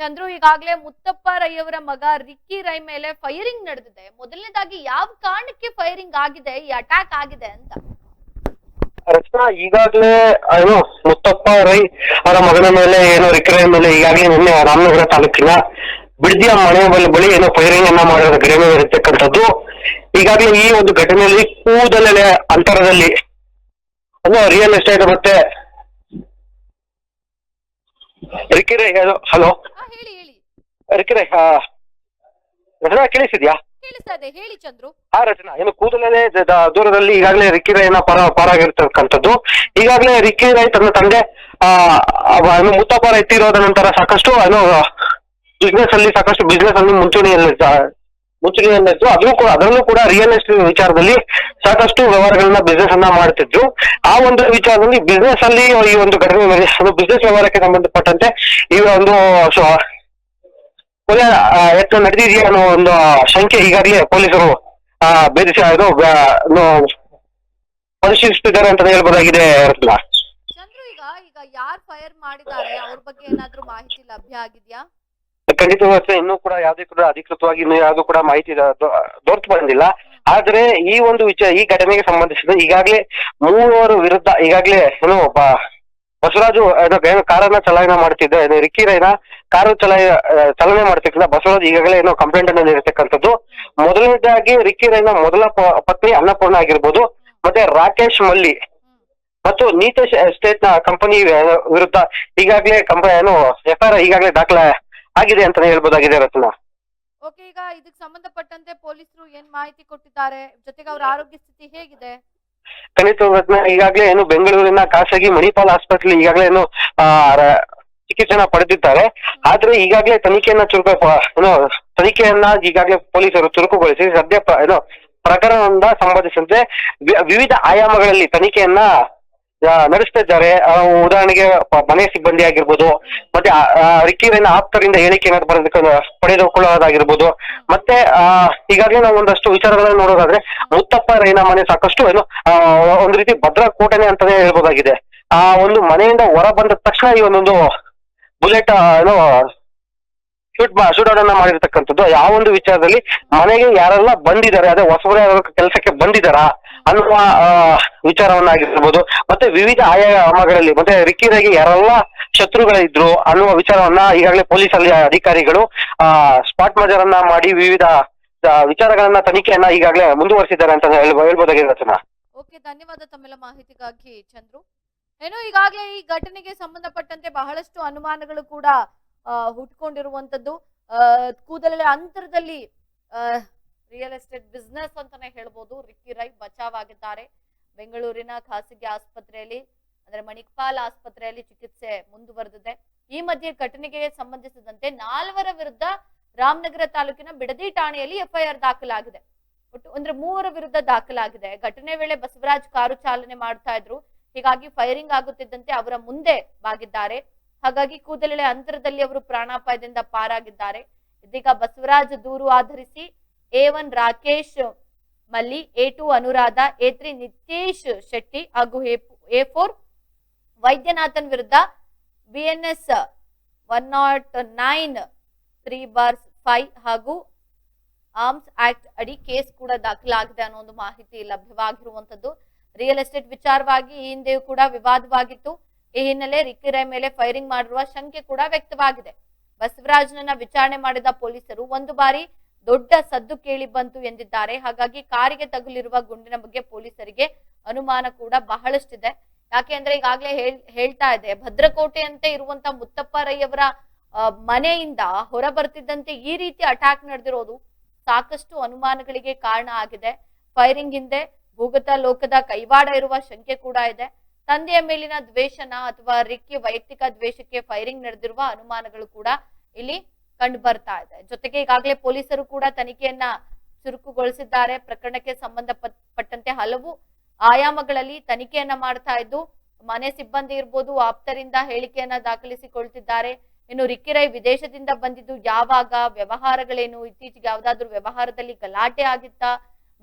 ಚಂದ್ರು ಈಗಾಗಲೇ ಮುತ್ತಪ್ಪ ರೈ ಅವರ ಮಗ ರಿಕ್ಕಿ ರೈ ಮೇಲೆ ಫೈರಿಂಗ್ ನಡೆದಿದೆ. ಮೊದಲನೇದಾಗಿ ಯಾವ ಕಾರಣಕ್ಕೆ ಫೈರಿಂಗ್ ಆಗಿದೆ ಈ ಅಟ್ಯಾಕ್ ಆಗಿದೆ ಅಂತ? ರಚನಾ ಈಗಾಗಲೇ ಏನು ಮುತ್ತಪ್ಪ ರೈ ಅವರ ಮಗನ ಮೇಲೆ ಏನು ರಿಕ್ರೈ ಮೇಲೆ ಈಗಾಗಲೇ ನಿನ್ನೆ ರಾಮನಗರ ತಾಲೂಕಿನ ಬಿಡ್ದಿಯ ಮನೆ ಬಳಿ ಬಳಿ ಏನೋ ಫೈರಿಂಗ್ ಅನ್ನ ಮಾಡಿರೋ ಘಟನೆ ಇರತಕ್ಕಂಥದ್ದು. ಈಗಾಗಲೇ ಈ ಒಂದು ಘಟನೆಯಲ್ಲಿ ಕೂದಲೆಳೆ ಅಂತರದಲ್ಲಿ ಅಂದ್ರೆ ರಿಯಲ್ ಎಸ್ಟೇಟ್ ಮತ್ತೆ ರಿಕಿರೆ ಹಲೋ. ಹೇಳಿ ಹೇಳಿ. ರಿಕಿರೆ ರಚನಾ ಕೇಳಿಸಿದ್ಯಾ ಕೇಳಿಸ್ತಾ ಇದೆ ಹೇಳಿ ಚಂದ್ರು. ಹಾ ರಚನಾ ಏನು ಕೂದಲೇ ದೂರದಲ್ಲಿ ಈಗಾಗಲೇ ರಿಕ್ಕಿ ರೈನ ಪರ ಪರಾಗಿರ್ತಕ್ಕಂಥದ್ದು. ಈಗಾಗಲೇ ರಿಕ್ಕಿ ರೈ ತನ್ನ ತಂದೆ ಏನು ಮುತ್ತಪ್ಪ ಎತ್ತಿರೋದ ನಂತರ ಸಾಕಷ್ಟು ಏನು ಬಿಸ್ನೆಸ್ ಅಲ್ಲಿ ಸಾಕಷ್ಟು ಬಿಸ್ನೆಸ್ ಅಲ್ಲಿ ಮುಂಚೂಣಿಯಲ್ಲಿ ಮುಂಚೂಣಿಯಲ್ಲಿದ್ದು ಅದ್ರೂ ಕೂಡ ಅದರಲ್ಲೂ ಕೂಡ ರಿಯಲ್ ಎಸ್ಟೇಟ್ ವಿಚಾರದಲ್ಲಿ ಸಾಕಷ್ಟು ವ್ಯವಹಾರಗಳನ್ನ ಬಿಸ್ನೆಸ್ ಅನ್ನ ಮಾಡ್ತಿದ್ರು. ಆ ಒಂದು ವಿಚಾರದಲ್ಲಿ ಬಿಸ್ನೆಸ್ ಅಲ್ಲಿ ಈ ಒಂದು ಘಟನೆ ಬಿಸ್ನೆಸ್ ವ್ಯವಹಾರಕ್ಕೆ ಸಂಬಂಧಪಟ್ಟಂತೆ ಈ ಒಂದು ಕೊಲೆ ಎತ್ತ ನಡೆದಿದೆಯಾ ಅನ್ನೋ ಒಂದು ಶಂಕೆ ಈಗಾಗಲೇ ಪೊಲೀಸರು ಅದು ಆ, ಪರಿಶೀಲಿಸುತ್ತಿದ್ದಾರೆ ಅಂತ ಹೇಳ್ಬೋದಾಗಿದೆ ಈಗ ಈಗ ಯಾರ್ ಫೈರ್ ಮಾಡಿದ್ದಾರೆ? ಅವ್ರ ಬಗ್ಗೆ ಏನಾದ್ರೂ ಮಾಹಿತಿ ಲಭ್ಯ ಆಗಿದ್ಯಾ? ಖಂಡಿತವಾಗಿ ಇನ್ನೂ ಕೂಡ ಯಾವುದೇ ಕೂಡ ಅಧಿಕೃತವಾಗಿ ಇನ್ನೂ ಯಾವುದು ಕೂಡ ಮಾಹಿತಿ ದೊರೆತು ಬಂದಿಲ್ಲ. ಆದ್ರೆ ಈ ಒಂದು ವಿಚಾರ, ಈ ಘಟನೆಗೆ ಸಂಬಂಧಿಸಿದ ಈಗಾಗಲೇ ಮೂವರು ವಿರುದ್ಧ, ಈಗಾಗಲೇ ಏನು ಒಬ್ಬ ಬಸವರಾಜು, ಏನು ಕಾರನ್ನ ಚಲಾವಣೆ ಮಾಡ್ತಿದ್ದ, ಏನು ರಿಕ್ಕಿ ರೈನ ಕಾರು ಚಲಾಯ, ಚಲನೆ ಮಾಡ್ತಿದ್ದ ಬಸವರಾಜ್ ಈಗಾಗಲೇ ಏನೋ ಕಂಪ್ಲೇಂಟ್ ಅನ್ನು ನೀಡಿರ್ತಕ್ಕಂಥದ್ದು. ಮೊದಲನೇದಾಗಿ ರಿಕ್ಕಿ ರೈನ ಮೊದಲ ಪತ್ನಿ ಅನ್ನಪೂರ್ಣ ಆಗಿರ್ಬೋದು, ಮತ್ತೆ ರಾಕೇಶ್ ಮಲ್ಲಿ ಮತ್ತು ನೀತೇಶ್ ಎಸ್ಟೇಟ್ನ ಕಂಪನಿ ವಿರುದ್ಧ ಈಗಾಗಲೇ ಕಂಪನಿ ಏನು ಎಫ್ ಐ ಆರ್ ಈಗಾಗಲೇ ದಾಖಲೆ ಆಗಿದೆ ಅಂತಾನೆ ಹೇಳ್ಬೋದಾಗಿದೆ ರತ್ನ ಓಕೆ ಈಗ ಇದಕ್ಕೆ ಸಂಬಂಧಪಟ್ಟಂತೆ ಪೊಲೀಸರು ಏನ್ ಮಾಹಿತಿ ಕೊಟ್ಟಿದ್ದಾರೆ? ಜೊತೆಗೆ ಅವರ ಆರೋಗ್ಯ ಸ್ಥಿತಿ ಹೇಗಿದೆ? ಖಂಡಿತ ರತ್ನ ಈಗಾಗಲೇ ಏನು ಬೆಂಗಳೂರಿನ ಖಾಸಗಿ ಮಣಿಪಾಲ್ ಆಸ್ಪತ್ರೆ ಈಗಾಗಲೇ ಏನು ಚಿಕಿತ್ಸೆನ ಪಡೆದಿದ್ದಾರೆ. ಆದ್ರೆ ಈಗಾಗಲೇ ತನಿಖೆಯನ್ನ ಚುರುಕು ಏನೋ ತನಿಖೆಯನ್ನ ಈಗಾಗಲೇ ಪೊಲೀಸರು ಚುರುಕುಗೊಳಿಸಿ ಸದ್ಯ ಏನು ಪ್ರಕರಣದಿಂದ ಸಂಬಂಧಿಸಿದಂತೆ ವಿವಿಧ ಆಯಾಮಗಳಲ್ಲಿ ತನಿಖೆಯನ್ನ ನಡೆಸ್ತಾ ಇದ್ದಾರೆ ಉದಾಹರಣೆಗೆ ಮನೆ ಸಿಬ್ಬಂದಿ ಆಗಿರ್ಬೋದು ಮತ್ತೆ ಆ, ಆಪ್ತರಿಂದ ಹೇಳಿಕೆ ಹೇಳಿಕೆ ಬರೆದು ಪಡೆದುಕೊಳ್ಳೋದಾಗಿರ್ಬೋದು. ಮತ್ತೆ ಈಗಾಗಲೇ ನಾವು ಒಂದಷ್ಟು ವಿಚಾರಗಳನ್ನ ನೋಡೋದಾದ್ರೆ ಮುತ್ತಪ್ಪ ರೈನ ಮನೆ ಸಾಕಷ್ಟು ಏನು ಒಂದು ರೀತಿ ಭದ್ರಾ ಕೋಟೆನೆ ಅಂತಾನೆ ಹೇಳ್ಬೋದಾಗಿದೆ. ಆ ಒಂದು ಮನೆಯಿಂದ ಹೊರ ಬಂದ ತಕ್ಷಣ ಈ ಒಂದೊಂದು ಬುಲೆಟ್ ಏನು ಶೂಟ್ ಶೂಟ್ ಅನ್ನ ಮಾಡಿರ್ತಕ್ಕಂಥದ್ದು ಯಾವ ಒಂದು ವಿಚಾರದಲ್ಲಿ ಮನೆಗೆ ಯಾರೆಲ್ಲ ಬಂದಿದ್ದಾರೆ ಅದೇ ಹೊಸಬರೇ ಕೆಲಸಕ್ಕೆ ಬಂದಿದ್ದಾರಾ ಅನ್ನುವ ವಿಚಾರವನ್ನಾಗಿರ್ಬೋದು. ಮತ್ತೆ ವಿವಿಧ ಆಯಾಮಗಳಲ್ಲಿ, ಮತ್ತೆ ರಿಕ್ಕಿರಾಗಿ ಯಾರೆಲ್ಲ ಶತ್ರುಗಳಿದ್ರು ಅನ್ನುವ ವಿಚಾರವನ್ನ ಈಗಾಗಲೇ ಪೊಲೀಸ್ ಅಲ್ಲಿ ಅಧಿಕಾರಿಗಳು, ಆ, ಸ್ಪಾಟ್ ಮಜರನ್ನ ಮಾಡಿ ವಿವಿಧ ವಿಚಾರಗಳನ್ನ, ತನಿಖೆಯನ್ನ ಈಗಾಗಲೇ ಮುಂದುವರಿಸಿದ್ದಾರೆ ಅಂತ ಹೇಳ್ಬೋ- ಹೇಳ್ಬೋದಾಗಿದೆ ರಚನಾ ಓಕೆ, ಧನ್ಯವಾದ ತಮ್ಮೆಲ್ಲ ಮಾಹಿತಿಗಾಗಿ, ಚಂದ್ರು. ಏನು ಈಗಾಗಲೇ ಈ ಘಟನೆಗೆ ಸಂಬಂಧಪಟ್ಟಂತೆ ಬಹಳಷ್ಟು ಅನುಮಾನಗಳು ಕೂಡ ಹುಟ್ಕೊಂಡಿರುವಂತದ್ದು. ಕೂದಲಲ್ಲಿ, ಅಂತರದಲ್ಲಿ ರಿಯಲ್ ಎಸ್ಟೇಟ್ ಬಿಸ್ನೆಸ್ ಅಂತಾನೆ ಹೇಳ್ಬೋದು. ರಿಕ್ಕಿ ರೈ ಬಚಾವ್ ಆಗಿದ್ದಾರೆ ಬೆಂಗಳೂರಿನ ಖಾಸಗಿ ಆಸ್ಪತ್ರೆಯಲ್ಲಿ, ಅಂದ್ರೆ ಮಣಿಪಾಲ್ ಆಸ್ಪತ್ರೆಯಲ್ಲಿ ಚಿಕಿತ್ಸೆ ಮುಂದುವರೆದಿದೆ. ಈ ಮಧ್ಯೆ ಘಟನೆಗೆ ಸಂಬಂಧಿಸಿದಂತೆ ನಾಲ್ವರ ವಿರುದ್ಧ ರಾಮನಗರ ತಾಲೂಕಿನ ಬಿಡದಿ ಠಾಣೆಯಲ್ಲಿ ಎಫ್ಐಆರ್ ದಾಖಲಾಗಿದೆ. ಒಟ್ಟು ಅಂದ್ರೆ ಮೂವರ ವಿರುದ್ಧ ದಾಖಲಾಗಿದೆ. ಘಟನೆ ವೇಳೆ ಬಸವರಾಜ್ ಕಾರು ಚಾಲನೆ ಮಾಡ್ತಾ ಇದ್ರು. ಹೀಗಾಗಿ ಫೈರಿಂಗ್ ಆಗುತ್ತಿದ್ದಂತೆ ಅವರ ಮುಂದೆ ಬಾಗಿದ್ದಾರೆ. ಹಾಗಾಗಿ ಕೂದಲೆಳೆ ಅಂತರದಲ್ಲಿ ಅವರು ಪ್ರಾಣಾಪಾಯದಿಂದ ಪಾರಾಗಿದ್ದಾರೆ. ಇದೀಗ ಬಸವರಾಜ್ ದೂರು ಆಧರಿಸಿ A one Rakesh, Malli, A two Anuradha, A three Nitesh Shetty ಹಾಗೂ ಎ ಫೋರ್ ವೈದ್ಯನಾಥನ್ ವಿರುದ್ಧ B N S one not nine three bars five ಹಾಗೂ ಆರ್ಮ್ಸ್ ಆಕ್ಟ್ ಅಡಿ ಕೇಸ್ ಕೂಡ ದಾಖಲಾಗಿದೆ ಅನ್ನೋ ಒಂದು ಮಾಹಿತಿ ಲಭ್ಯವಾಗಿರುವಂತದ್ದು ರಿಯಲ್ ಎಸ್ಟೇಟ್ ವಿಚಾರವಾಗಿ ಈ ಹಿಂದೆಯೂ ಕೂಡ ವಿವಾದವಾಗಿತ್ತು. ಈ ಹಿನ್ನೆಲೆ ರಿಕ್ಕಿರೈ ಮೇಲೆ ಫೈರಿಂಗ್ ಮಾಡಿರುವ ಶಂಕೆ ಕೂಡ ವ್ಯಕ್ತವಾಗಿದೆ. ಬಸವರಾಜ್ನನ್ನ ವಿಚಾರಣೆ ಮಾಡಿದ ಪೊಲೀಸರು ಒಂದು ಬಾರಿ ದೊಡ್ಡ ಸದ್ದು ಕೇಳಿ ಬಂತು ಎಂದಿದ್ದಾರೆ. ಹಾಗಾಗಿ ಕಾರಿಗೆ ತಗುಲಿರುವ ಗುಂಡಿನ ಬಗ್ಗೆ ಪೊಲೀಸರಿಗೆ ಅನುಮಾನ ಕೂಡ ಬಹಳಷ್ಟಿದೆ. ಯಾಕೆ ಅಂದ್ರೆ ಈಗಾಗಲೇ ಹೇಳ್, ಹೇಳ್ತಾ ಇದೆ, ಭದ್ರಕೋಟೆ ಅಂತ ಇರುವಂತ ಮುತ್ತಪ್ಪ ರೈ ಅವರ ಮನೆಯಿಂದ ಹೊರ ಬರ್ತಿದ್ದಂತೆ ಈ ರೀತಿ ಅಟ್ಯಾಕ್ ನಡೆದಿರೋದು ಸಾಕಷ್ಟು ಅನುಮಾನಗಳಿಗೆ ಕಾರಣ ಆಗಿದೆ. ಫೈರಿಂಗ್ ಹಿಂದೆ ಭೂಗತ ಲೋಕದ ಕೈವಾಡ ಇರುವ ಶಂಕೆ ಕೂಡ ಇದೆ. ತಂದೆಯ ಮೇಲಿನ ದ್ವೇಷನ ಅಥವಾ ರಿಕ್ಕಿ ವೈಯಕ್ತಿಕ ದ್ವೇಷಕ್ಕೆ ಫೈರಿಂಗ್ ನಡೆದಿರುವ ಅನುಮಾನಗಳು ಕೂಡ ಇಲ್ಲಿ ಕಂಡು ಬರ್ತಾ ಇದೆ. ಜೊತೆಗೆ ಈಗಾಗಲೇ ಪೊಲೀಸರು ಕೂಡ ತನಿಖೆಯನ್ನ ಚುರುಕುಗೊಳಿಸಿದ್ದಾರೆ. ಪ್ರಕರಣಕ್ಕೆ ಸಂಬಂಧಪಟ್ಟಂತೆ ಹಲವು ಆಯಾಮಗಳಲ್ಲಿ ತನಿಖೆಯನ್ನ ಮಾಡ್ತಾ ಇದ್ದು, ಮನೆ ಸಿಬ್ಬಂದಿ ಇರ್ಬೋದು, ಆಪ್ತರಿಂದ ಹೇಳಿಕೆಯನ್ನ ದಾಖಲಿಸಿಕೊಳ್ತಿದ್ದಾರೆ. ಇನ್ನು ರಿಕ್ಕಿರೈ ವಿದೇಶದಿಂದ ಬಂದಿದ್ದು ಯಾವಾಗ, ವ್ಯವಹಾರಗಳೇನು, ಇತ್ತೀಚೆಗೆ ಯಾವ್ದಾದ್ರು ವ್ಯವಹಾರದಲ್ಲಿ ಗಲಾಟೆ ಆಗಿತ್ತಾ,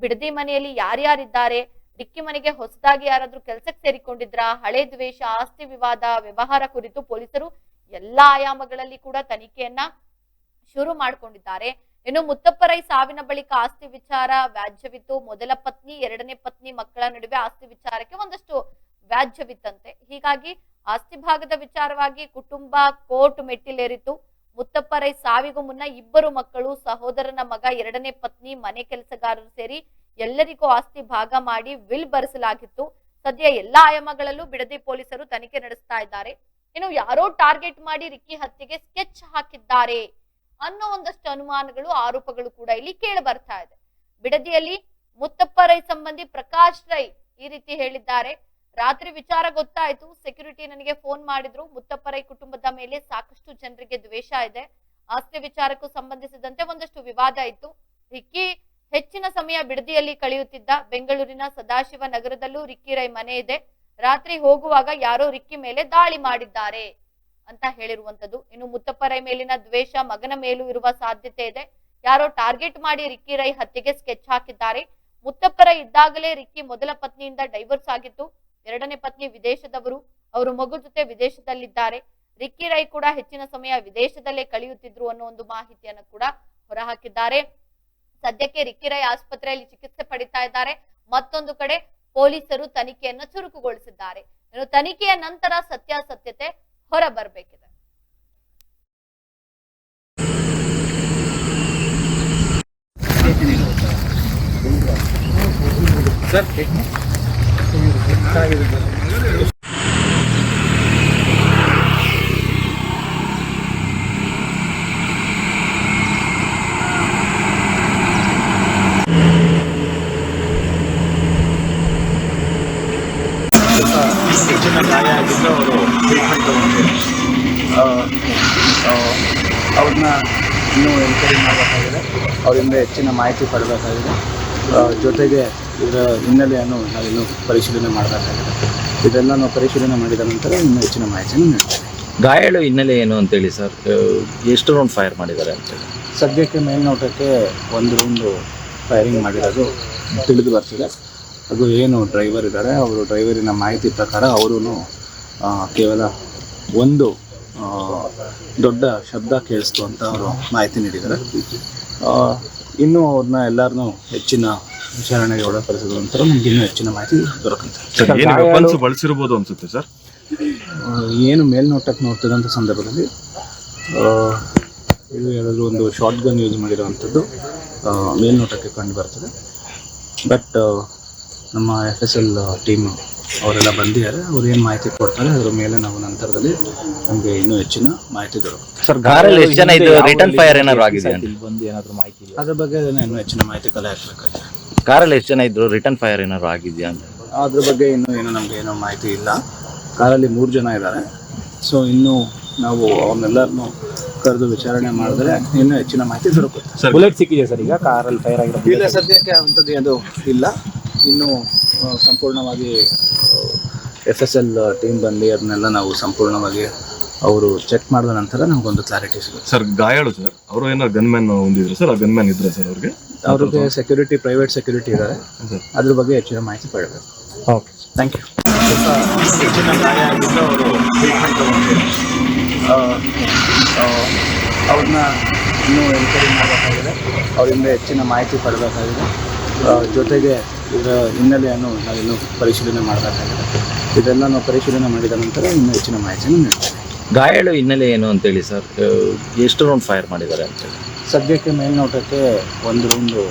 ಬಿಡದಿ ಮನೆಯಲ್ಲಿ ಯಾರ್ಯಾರಿದ್ದಾರೆ, ರಿಕ್ಕಿ ಮನೆಗೆ ಹೊಸದಾಗಿ ಯಾರಾದ್ರೂ ಕೆಲ್ಸಕ್ಕೆ ಸೇರಿಕೊಂಡಿದ್ರ, ಹಳೆ ದ್ವೇಷ, ಆಸ್ತಿ ವಿವಾದ, ವ್ಯವಹಾರ ಕುರಿತು ಪೊಲೀಸರು ಎಲ್ಲಾ ಆಯಾಮಗಳಲ್ಲಿ ಕೂಡ ತನಿಖೆಯನ್ನ ಶುರು ಮಾಡಿಕೊಂಡಿದ್ದಾರೆ. ಇನ್ನು ಮುತ್ತಪ್ಪರೈ ಸಾವಿನ ಬಳಿಕ ಆಸ್ತಿ ವಿಚಾರ ವ್ಯಾಜ್ಯವಿತ್ತು. ಮೊದಲ ಪತ್ನಿ, ಎರಡನೇ ಪತ್ನಿ ಮಕ್ಕಳ ನಡುವೆ ಆಸ್ತಿ ವಿಚಾರಕ್ಕೆ ಒಂದಷ್ಟು ವ್ಯಾಜ್ಯವಿತ್ತಂತೆ. ಹೀಗಾಗಿ ಆಸ್ತಿ ಭಾಗದ ವಿಚಾರವಾಗಿ ಕುಟುಂಬ ಕೋರ್ಟ್ ಮೆಟ್ಟಿಲೇರಿತು ಮುತ್ತಪ್ಪರೈ ಸಾವಿಗೂ ಮುನ್ನ ಇಬ್ಬರು ಮಕ್ಕಳು, ಸಹೋದರನ ಮಗ, ಎರಡನೇ ಪತ್ನಿ, ಮನೆ ಕೆಲಸಗಾರರು ಸೇರಿ ಎಲ್ಲರಿಗೂ ಆಸ್ತಿ ಭಾಗ ಮಾಡಿ ವಿಲ್ ಬರೆಸಲಾಗಿತ್ತು ಸದ್ಯ ಎಲ್ಲಾ ಆಯಾಮಗಳಲ್ಲೂ ಬಿಡದಿ ಪೊಲೀಸರು ತನಿಖೆ ನಡೆಸ್ತಾ ಇದ್ದಾರೆ. ಇನ್ನು ಯಾರೋ ಟಾರ್ಗೆಟ್ ಮಾಡಿ ರಿಕ್ಕಿ ಹತ್ಯೆಗೆ ಸ್ಕೆಚ್ ಹಾಕಿದ್ದಾರೆ. ಅನ್ನೋ ಒಂದಷ್ಟು ಅನುಮಾನಗಳು, ಆರೋಪಗಳು ಕೂಡ ಇಲ್ಲಿ ಕೇಳಿ ಬರ್ತಾ ಇದೆ. ಬಿಡದಿಯಲ್ಲಿ ಮುತ್ತಪ್ಪ ರೈ ಸಂಬಂಧಿ ಪ್ರಕಾಶ್ ರೈ ಈ ರೀತಿ ಹೇಳಿದ್ದಾರೆ. ರಾತ್ರಿ ವಿಚಾರ ಗೊತ್ತಾಯ್ತು. ಸೆಕ್ಯೂರಿಟಿ ನನಗೆ ಫೋನ್ ಮಾಡಿದ್ರು. ಮುತ್ತಪ್ಪ ರೈ ಕುಟುಂಬದ ಮೇಲೆ ಸಾಕಷ್ಟು ಜನರಿಗೆ ದ್ವೇಷ ಇದೆ. ಆಸ್ತಿ ವಿಚಾರಕ್ಕೂ ಸಂಬಂಧಿಸಿದಂತೆ ಒಂದಷ್ಟು ವಿವಾದ ಇತ್ತು. ರಿಕ್ಕಿ ಹೆಚ್ಚಿನ ಸಮಯ ಬಿಡದಿಯಲ್ಲಿ ಕಳೆಯುತ್ತಿದ್ದ ಬೆಂಗಳೂರಿನ ಸದಾಶಿವ ನಗರದಲ್ಲೂ ರಿಕ್ಕಿ ರೈ ಮನೆ ಇದೆ. ರಾತ್ರಿ ಹೋಗುವಾಗ ಯಾರೋ ರಿಕ್ಕಿ ಮೇಲೆ ದಾಳಿ ಮಾಡಿದ್ದಾರೆ. ಅಂತ ಹೇಳಿರುವಂತದ್ದು ಇನ್ನು ಮುತ್ತಪ್ಪ ರೈ ಮೇಲಿನ ದ್ವೇಷ ಮಗನ ಮೇಲೂ ಇರುವ ಸಾಧ್ಯತೆ ಇದೆ. ಯಾರೋ ಟಾರ್ಗೆಟ್ ಮಾಡಿ ರಿಕ್ಕಿ ರೈ ಹತ್ಯೆಗೆ ಸ್ಕೆಚ್ ಹಾಕಿದ್ದಾರೆ. ಮುತ್ತಪ್ಪರ ಇದ್ದಾಗಲೇ ರಿಕ್ಕಿ ಮೊದಲ ಪತ್ನಿಯಿಂದ ಡೈವರ್ಸ್ ಆಗಿತ್ತು ಎರಡನೇ ಪತ್ನಿ ವಿದೇಶದವರು, ಅವರು ಮಗು ಜೊತೆ ವಿದೇಶದಲ್ಲಿದ್ದಾರೆ. ರಿಕ್ಕಿ ರೈ ಕೂಡ ಹೆಚ್ಚಿನ ಸಮಯ ವಿದೇಶದಲ್ಲೇ ಕಳೆಯುತ್ತಿದ್ರು ಅನ್ನೋ ಒಂದು ಮಾಹಿತಿಯನ್ನು ಕೂಡ ಹೊರಹಾಕಿದ್ದಾರೆ. ಸದ್ಯಕ್ಕೆ ರಿಕ್ಕಿ ರೈ ಆಸ್ಪತ್ರೆಯಲ್ಲಿ ಚಿಕಿತ್ಸೆ ಪಡಿತಾ ಇದ್ದಾರೆ. ಮತ್ತೊಂದು ಕಡೆ ಪೊಲೀಸರು ತನಿಖೆಯನ್ನು ಚುರುಕುಗೊಳಿಸಿದ್ದಾರೆ. ಇನ್ನು ತನಿಖೆಯ ನಂತರ ಸತ್ಯಾಸತ್ಯತೆ ಹೊರ ಬರಬೇಕಿದೆ ಸರ್ ಅವರಿಂದ ಹೆಚ್ಚಿನ ಮಾಹಿತಿ ಪಡಬೇಕಾಗಿದೆ. ಜೊತೆಗೆ ಇದರ ಹಿನ್ನೆಲೆಯನ್ನು ನಾವಿನ್ನು ಪರಿಶೀಲನೆ ಮಾಡಬೇಕಾಗಿದೆ. ಇದೆಲ್ಲ ನಾವು ಪರಿಶೀಲನೆ ಮಾಡಿದ ನಂತರ ಇನ್ನೂ ಹೆಚ್ಚಿನ ಮಾಹಿತಿಯನ್ನು ನೀಡ್ತೇವೆ. ಗಾಯಾಳು ಹಿನ್ನೆಲೆ ಏನು ಅಂತೇಳಿ ಸರ್? ಎಷ್ಟು ರೌಂಡ್ ಫೈರ್ ಮಾಡಿದ್ದಾರೆ ಅಂತೇಳಿ ಸದ್ಯಕ್ಕೆ ಮೇಲ್ನೋಟಕ್ಕೆ ಒಂದು ರೌಂಡು ಫೈರಿಂಗ್ ಮಾಡಿರೋದು ತಿಳಿದು ಬರ್ತಿದೆ. ಅದು ಏನು ಡ್ರೈವರ್ ಇದ್ದಾರೆ ಅವರು ಡ್ರೈವರಿನ ಮಾಹಿತಿ ಪ್ರಕಾರ ಅವರೂ ಕೇವಲ ಒಂದು ದೊಡ್ಡ ಶಬ್ದ ಕೇಳಿಸ್ತು ಅಂತ ಅವರು ಮಾಹಿತಿ ನೀಡಿದ್ದಾರೆ. ಇನ್ನೂ ಅವ್ರನ್ನ ಎಲ್ಲರನ್ನೂ ಹೆಚ್ಚಿನ ವಿಚಾರಣೆಗೆ ಒಳಪಡಿಸಿದ ನಂತರ ನಮ್ಗೆ ಇನ್ನೂ ಹೆಚ್ಚಿನ ಮಾಹಿತಿ ದೊರಕುತ್ತೆ. ಸರ್ ಏನು ವೆಪನ್ಸ್ ಬಳಸಿರ್ಬೋದು ಅನ್ಸುತ್ತೆ ಸರ್? ಏನು ಮೇಲ್ನೋಟಕ್ಕೆ ನೋಡ್ತಿದ್ದಂಥ ಸಂದರ್ಭದಲ್ಲಿ ಆ, ಇದು ಯಾವುದಾದ್ರೂ ಒಂದು ಶಾರ್ಟ್ ಗನ್ ಯೂಸ್ ಮಾಡಿರೋವಂಥದ್ದು ಆ, ಮೇಲ್ನೋಟಕ್ಕೆ ಕಂಡು ಬರ್ತದೆ. ಬಟ್ ನಮ್ಮ ಎಫ್ ಎಸ್ ಎಲ್ ಟೀಮ್ ಅವರೆಲ್ಲ ಬಂದಿದ್ದಾರೆ. ಅವ್ರು ಏನು ಮಾಹಿತಿ ಕೊಡ್ತಾರೆ ಅದ್ರ ಮೇಲೆ ನಾವು ನಂತರದಲ್ಲಿ ನಮಗೆ ಇನ್ನೂ ಹೆಚ್ಚಿನ ಮಾಹಿತಿ ದೊರಕುತ್ತೆ. ಸರ್ ಕಾರಲ್ಲಿ ಎಷ್ಟು ಜನ ಇದು ರಿಟರ್ನ್ ಫೈರ್ ಏನಾದ್ರು ಆಗಿದೆ ಅಂತ ಬಂದು ಏನಾದ್ರು ಮಾಹಿತಿ ಇಲ್ಲ ಅದ್ರ ಬಗ್ಗೆ ಇನ್ನೂ ಹೆಚ್ಚಿನ ಮಾಹಿತಿ ಕಲೆ ಹಾಕಬೇಕಾಗಿದೆ ಕಾರಲ್ಲಿ ಎಷ್ಟು ಜನ ಇದ್ರು? ರಿಟರ್ನ್ ಫೈರ್ ಏನಾದ್ರು ಆಗಿದೆಯಾ ಅಂತ. ಅದ್ರ ಬಗ್ಗೆ ಇನ್ನೂ ಏನು ನಮ್ಗೆ ಏನೋ ಮಾಹಿತಿ ಇಲ್ಲ. ಕಾರಲ್ಲಿ ಮೂರು ಜನ ಇದ್ದಾರೆ. ಸೊ ಇನ್ನೂ ನಾವು ಅವ್ರನ್ನೆಲ್ಲರನ್ನು ಕರೆದು ವಿಚಾರಣೆ ಮಾಡಿದ್ರೆ ಇನ್ನೂ ಹೆಚ್ಚಿನ ಮಾಹಿತಿ ದೊರಕುತ್ತೆ. ಬುಲೆಟ್ ಸಿಕ್ಕಿದೆ ಸರ್ ಈಗ? ಕಾರಲ್ಲಿ ಫೈರ್ ಆಗಿರೋ ಇಲ್ಲ ಸದ್ಯಕ್ಕೆ ಅಂಥದ್ದು ಅದು ಇಲ್ಲ. ಇನ್ನು ಸಂಪೂರ್ಣವಾಗಿ ಎಫ್ ಎಸ್ ಎಲ್ ಟೀಮ್ ಬಂದು ಅದನ್ನೆಲ್ಲ ನಾವು ಸಂಪೂರ್ಣವಾಗಿ ಅವರು ಚೆಕ್ ಮಾಡಿದ ನಂತರ ನಮಗೊಂದು ಕ್ಲಾರಿಟಿ ಸಿಗುತ್ತೆ. ಸರ್ ಗಾಯಾಳು ಸರ್ ಅವರು ಏನೋ ಗನ್ಮ್ಯಾನ್ ಹೊಂದಿದ್ರು ಸರ್ ಆ ಗನ್ಮ್ಯಾನ್ ಇದ್ರೆ ಸರ್ ಅವ್ರಿಗೆ? ಅವ್ರಿಗೆ ಸೆಕ್ಯೂರಿಟಿ ಪ್ರೈವೇಟ್ ಸೆಕ್ಯೂರಿಟಿ ಇದ್ದಾರೆ ಸರ್ ಅದ್ರ ಬಗ್ಗೆ ಹೆಚ್ಚಿನ ಮಾಹಿತಿ ಪಡಬೇಕು. ಓಕೆ ಥ್ಯಾಂಕ್ ಯು ಹೆಚ್ಚಿನ ಗಾಯ ಆಗಿದ್ದು ಅವರು ಟ್ರೀಟ್ಮೆಂಟ್ ತಗೊಂಡಿದ್ದಾರೆ ಅವ್ರನ್ನ ಇನ್ನೂ ಎನ್ಕ್ವೈರಿ ಮಾಡಬೇಕಾಗಿದೆ. ಅವರಿಂದ ಹೆಚ್ಚಿನ ಮಾಹಿತಿ ಪಡಬೇಕಾಗಿದೆ. ಆ, ಜೊತೆಗೆ ಇದರ ಹಿನ್ನೆಲೆಯನ್ನು ನಾವಿನ್ನು ಪರಿಶೀಲನೆ ಮಾಡಬೇಕಾಗಿದೆ. ಇದೆಲ್ಲ ನಾವು ಪರಿಶೀಲನೆ ಮಾಡಿದ ನಂತರ ಇನ್ನೂ ಹೆಚ್ಚಿನ ಮಾಹಿತಿಯನ್ನು ನೀಡ್ತೇವೆ. ಗಾಯಾಳು ಹಿನ್ನೆಲೆ ಏನು ಅಂತೇಳಿ ಸರ್? ಎಷ್ಟು ರೌಂಡ್ ಫೈರ್ ಮಾಡಿದ್ದಾರೆ ಅಂತೇಳಿ ಸದ್ಯಕ್ಕೆ ಮೇಲ್ನೋಟಕ್ಕೆ ಒಂದು ರೌಂಡು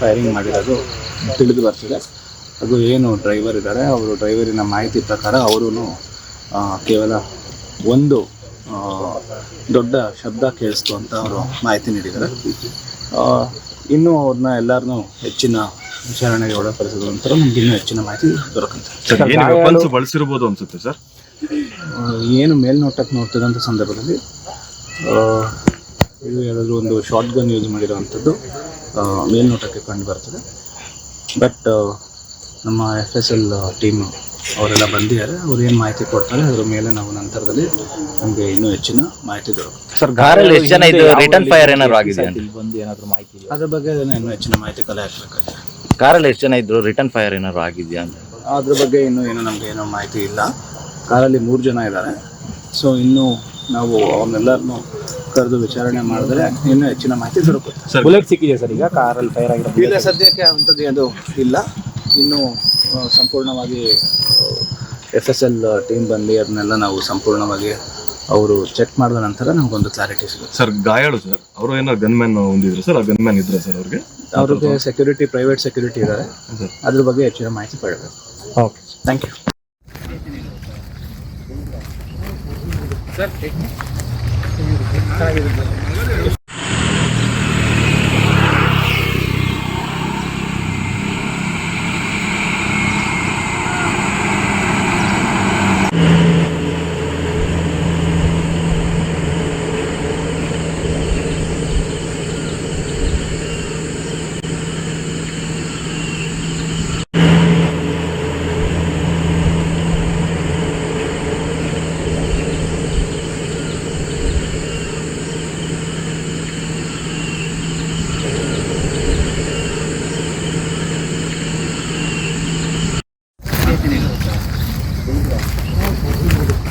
ಫೈರಿಂಗ್ ಮಾಡಿರೋದು ತಿಳಿದು ಬರ್ತಿದೆ. ಅದು ಏನು ಡ್ರೈವರ್ ಇದ್ದಾರೆ ಅವರು ಡ್ರೈವರಿನ ಮಾಹಿತಿ ಪ್ರಕಾರ ಅವರು ಕೇವಲ ಒಂದು ದೊಡ್ಡ ಶಬ್ದ ಕೇಳಿಸ್ತು ಅಂತ ಅವರು ಮಾಹಿತಿ ನೀಡಿದ್ದಾರೆ. ಇನ್ನೂ ಅವ್ರನ್ನ ಎಲ್ಲರನ್ನೂ ಹೆಚ್ಚಿನ ವಿಚಾರಣೆಗೆ ಒಳಪಡಿಸಿದ ನಂತರ ನಮ್ಗೆ ಇನ್ನೂ ಹೆಚ್ಚಿನ ಮಾಹಿತಿ ದೊರಕುತ್ತೆ. ಸರ್ ಏನು ವೆಪನ್ಸ್ ಬಳಸಿರ್ಬೋದು ಅನ್ಸುತ್ತೆ ಸರ್. ಏನು ಮೇಲ್ನೋಟಕ್ಕೆ ನೋಡ್ತಿದ್ದಂಥ ಸಂದರ್ಭದಲ್ಲಿ ಇದು ಯಾವುದಾದ್ರೂ ಒಂದು ಶಾರ್ಟ್ ಗನ್ ಯೂಸ್ ಮಾಡಿರೋವಂಥದ್ದು ಮೇಲ್ನೋಟಕ್ಕೆ ಕಂಡು ಬರ್ತದೆ. ಬಟ್ ನಮ್ಮ ಎಫ್ ಎಸ್ ಎಲ್ ಟೀಮ್ ಅವರೆಲ್ಲ ಬಂದಿದ್ದಾರೆ ಅವ್ರು ಏನು ಮಾಹಿತಿ ಕೊಡ್ತಾರೆ ಅದ್ರ ಮೇಲೆ ನಾವು ನಂತರದಲ್ಲಿ ನಮಗೆ ಇನ್ನೂ ಹೆಚ್ಚಿನ ಮಾಹಿತಿ ದೊರಕುತ್ತೆ. ಸರ್ ಕಾರಲ್ಲಿ ಎಷ್ಟು ಜನ ಇದು ರಿಟರ್ನ್ ಫೈರ್ ಏನಾದ್ರು ಆಗಿದೆ ಅಂತ ಇಲ್ಲಿ ಬಂದು ಏನಾದ್ರು ಮಾಹಿತಿ ಇಲ್ಲ ಅದ್ರ ಬಗ್ಗೆ ಇನ್ನೂ ಹೆಚ್ಚಿನ ಮಾಹಿತಿ ಕಲೆ ಹಾಕಬೇಕಾಗಿದೆ. ಕಾರಲ್ಲಿ ಎಷ್ಟು ಜನ ಇದ್ರು? ರಿಟರ್ನ್ ಫೈರ್ ಏನಾದ್ರು ಆಗಿದೆಯಾ ಅಂತ? ಅದ್ರ ಬಗ್ಗೆ ಇನ್ನೂ ಏನು ನಮಗೆ ಏನೋ ಮಾಹಿತಿ ಇಲ್ಲ. ಕಾರಲ್ಲಿ ಮೂರು ಜನ ಇದ್ದಾರೆ. ಸೊ ಇನ್ನೂ ನಾವು ಅವನ್ನೆಲ್ಲರನ್ನು ಕರೆದು ವಿಚಾರಣೆ ಮಾಡಿದ್ರೆ ಇನ್ನೂ ಹೆಚ್ಚಿನ ಮಾಹಿತಿ ದೊರಕುತ್ತೆ. ಸರ್ ಬುಲೆಟ್ ಸಿಕ್ಕಿದೆ ಸರ್ ಈಗ? ಕಾರಲ್ಲಿ ಫೈರ್ ಆಗಿರೋ ಇಲ್ಲ ಸದ್ಯಕ್ಕೆ ಅಂಥದ್ದು ಅದು ಇಲ್ಲ. ಇನ್ನು ಆ, ಸಂಪೂರ್ಣವಾಗಿ ಎಫ್ ಎಸ್ ಎಲ್ ಟೀಮ್ ಬಂದು ಅದನ್ನೆಲ್ಲ ನಾವು ಸಂಪೂರ್ಣವಾಗಿ ಅವರು ಚೆಕ್ ಮಾಡಿದ ನಂತರ ನಮಗೊಂದು ಕ್ಲಾರಿಟಿ ಸಿಗುತ್ತೆ. ಸರ್ ಗಾಯಾಳು ಸರ್ ಅವರು ಏನೋ ಗನ್ಮ್ಯಾನ್ ಹೊಂದಿದ್ರು ಸರ್ ಆ ಗನ್ಮ್ಯಾನ್ ಇದ್ರೆ ಸರ್ ಅವ್ರಿಗೆ? ಅವ್ರಿಗೆ ಸೆಕ್ಯೂರಿಟಿ ಪ್ರೈವೇಟ್ ಸೆಕ್ಯೂರಿಟಿ ಇದ್ದಾರೆ ಸರ್ ಅದ್ರ ಬಗ್ಗೆ ಹೆಚ್ಚಿನ ಮಾಹಿತಿ ಪಡಬೇಕು ಓಕೆ ಥ್ಯಾಂಕ್ ಯು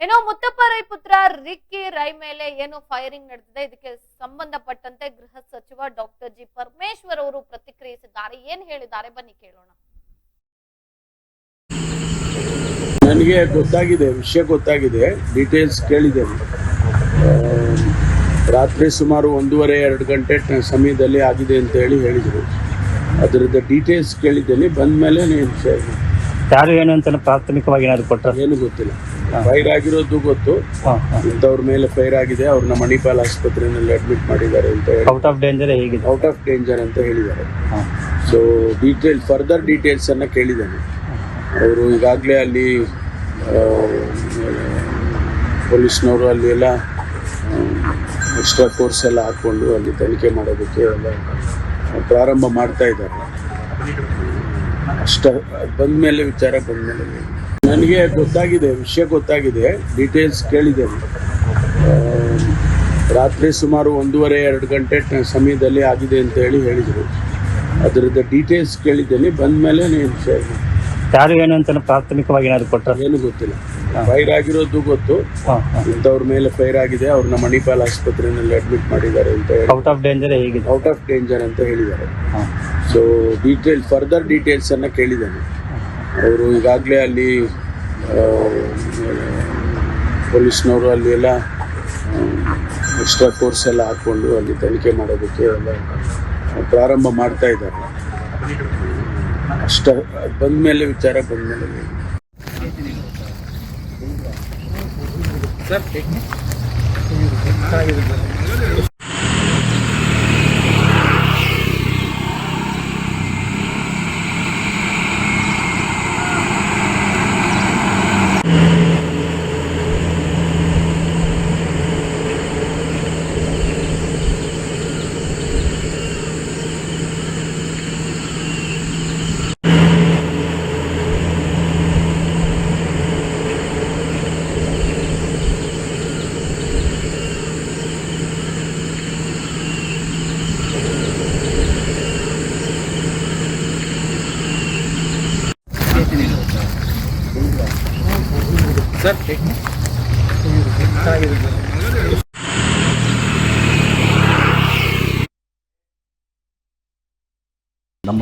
ಏನೋ ಮುತ್ತಪ್ಪ ರೈ ಪುತ್ರ ರಿಕ್ಕಿ ರೈ ಮೇಲೆ ಏನು ಫೈರಿಂಗ್ ನಡೆದಿದೆ? ಇದಕ್ಕೆ ಸಂಬಂಧಪಟ್ಟಂತೆ ಗೃಹ ಸಚಿವ ಡಾಕ್ಟರ್ ಜಿ ಪರಮೇಶ್ವರ್ ಅವರು ಪ್ರತಿಕ್ರಿಯಿಸಿದ್ದಾರೆ. ಏನ್ ಹೇಳಿದ್ದಾರೆ? ಬನ್ನಿ ಕೇಳೋಣ. ನನಗೆ ಗೊತ್ತಾಗಿದೆ ವಿಷಯ ಗೊತ್ತಾಗಿದೆ ಡೀಟೇಲ್ಸ್ ಕೇಳಿದೆ ರಾತ್ರಿ ಸುಮಾರು ಒಂದೂವರೆ ಎರಡು ಗಂಟೆ ಸಮಯದಲ್ಲಿ ಆಗಿದೆ ಅಂತ ಹೇಳಿ ಹೇಳಿದರು. ಅದರದ್ದು ಡೀಟೇಲ್ಸ್ ಕೇಳಿದ್ದೇನೆ. ಬಂದ ಮೇಲೆ ನೀವು ಶೇರ್ ಮಾಡಿ. ಯಾರು ಏನು ಅಂತ ಪ್ರಾಥಮಿಕವಾಗಿ ಏನಾದರೂ ಕೊಟ್ಟರೆ ಏನು ಗೊತ್ತಿಲ್ಲ. ಫೈರ್ ಆಗಿರೋದು ಗೊತ್ತು. ಇಂಥವ್ರ ಮೇಲೆ ಫೈರ್ ಆಗಿದೆ ಅವ್ರನ್ನ ಮಣಿಪಾಲ್ ಆಸ್ಪತ್ರೆಯಲ್ಲಿ ಅಡ್ಮಿಟ್ ಮಾಡಿದ್ದಾರೆ ಅಂತ ಹೇಳಿ. ಔಟ್ ಆಫ್ ಡೇಂಜರ್ ಹೇಗಿದೆ? ಔಟ್ ಆಫ್ ಡೇಂಜರ್ ಅಂತ ಹೇಳಿದ್ದಾರೆ. ಸೊ ಡೀಟೇಲ್ ಫರ್ದರ್ ಡೀಟೇಲ್ಸ್ ಅನ್ನ ಕೇಳಿದ್ದೇನೆ. ಅವರು ಈಗಾಗಲೇ ಅಲ್ಲಿ ಪೊಲೀಸ್ನವರು ಅಲ್ಲಿ ಎಲ್ಲ ಎಕ್ಸ್ಟ್ರಾ ಕೋರ್ಸ್ ಎಲ್ಲ ಹಾಕ್ಕೊಂಡು ಅಲ್ಲಿ ತನಿಖೆ ಮಾಡೋದಕ್ಕೆ ಎಲ್ಲ ಪ್ರಾರಂಭ ಮಾಡ್ತಾ ಇದ್ದಾರೆ. ಅಷ್ಟ ಬಂದ ಮೇಲೆ ವಿಚಾರ ಬಂದ ಮೇಲೆ ನನಗೆ ಗೊತ್ತಾಗಿದೆ ವಿಷಯ ಗೊತ್ತಾಗಿದೆ ಡೀಟೇಲ್ಸ್ ಕೇಳಿದ್ದೇನೆ. ರಾತ್ರಿ ಸುಮಾರು ಒಂದೂವರೆ ಎರಡು ಗಂಟೆ ಸಮಯದಲ್ಲಿ ಆಗಿದೆ ಅಂತ ಹೇಳಿ ಹೇಳಿದರು. ಅದರದ್ದು ಡೀಟೇಲ್ಸ್ ಕೇಳಿದ್ದೇನೆ ಬಂದ ಮೇಲೆ ನೀನು ಶೇರ್. ಯಾರು ಏನು ಅಂತ ಪ್ರಾಥಮಿಕವಾಗಿ ಏನಾದ್ರು ಕೊಟ್ಟರೆ ಏನು ಗೊತ್ತಿಲ್ಲ. ಫೈರ್ ಆಗಿರೋದು ಗೊತ್ತು. ಇಂಥವ್ರ ಮೇಲೆ ಫೈರ್ ಆಗಿದೆ ಅವ್ರನ್ನ ಮಣಿಪಾಲ್ ಆಸ್ಪತ್ರೆಯಲ್ಲಿ ಅಡ್ಮಿಟ್ ಮಾಡಿದ್ದಾರೆ ಅಂತ ಹೇಳಿ. ಔಟ್ ಆಫ್ ಡೇಂಜರ್ ಹೇಗಿದೆ? ಔಟ್ ಆಫ್ ಡೇಂಜರ್ ಅಂತ ಹೇಳಿದ್ದಾರೆ. ಸೊ ಡೀಟೇಲ್ ಫರ್ದರ್ ಡೀಟೇಲ್ಸನ್ನು ಕೇಳಿದ್ದೇನೆ. ಅವರು ಈಗಾಗಲೇ ಅಲ್ಲಿ ಪೊಲೀಸ್ನವರು ಅಲ್ಲಿ ಎಲ್ಲ ಎಕ್ಸ್ಟ್ರಾ ಕೋರ್ಸ್ ಎಲ್ಲ ಹಾಕ್ಕೊಂಡು ಅಲ್ಲಿ ತನಿಖೆ ಮಾಡೋದಕ್ಕೆ ಎಲ್ಲ ಪ್ರಾರಂಭ ಮಾಡ್ತಾ ಇದ್ದಾರೆ. ಅಷ್ಟ ಬಂದ ಮೇಲೆ ವಿಚಾರ ಬಂದ ಮೇಲೆ ನಮ್ಮ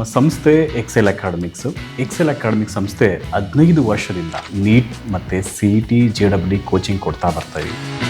ಸಂಸ್ಥೆ ಎಕ್ಸೆಲ್ ಅಕಾಡೆಮಿಕ್ಸ್ ಎಕ್ಸೆಲ್ ಅಕಾಡೆಮಿಕ್ ಸಂಸ್ಥೆ ಹದಿನೈದು ವರ್ಷದಿಂದ ನೀಟ್ ಮತ್ತು C E T J W coaching ಕೊಡ್ತಾ ಬರ್ತಾ ಇದ್ದೀವಿ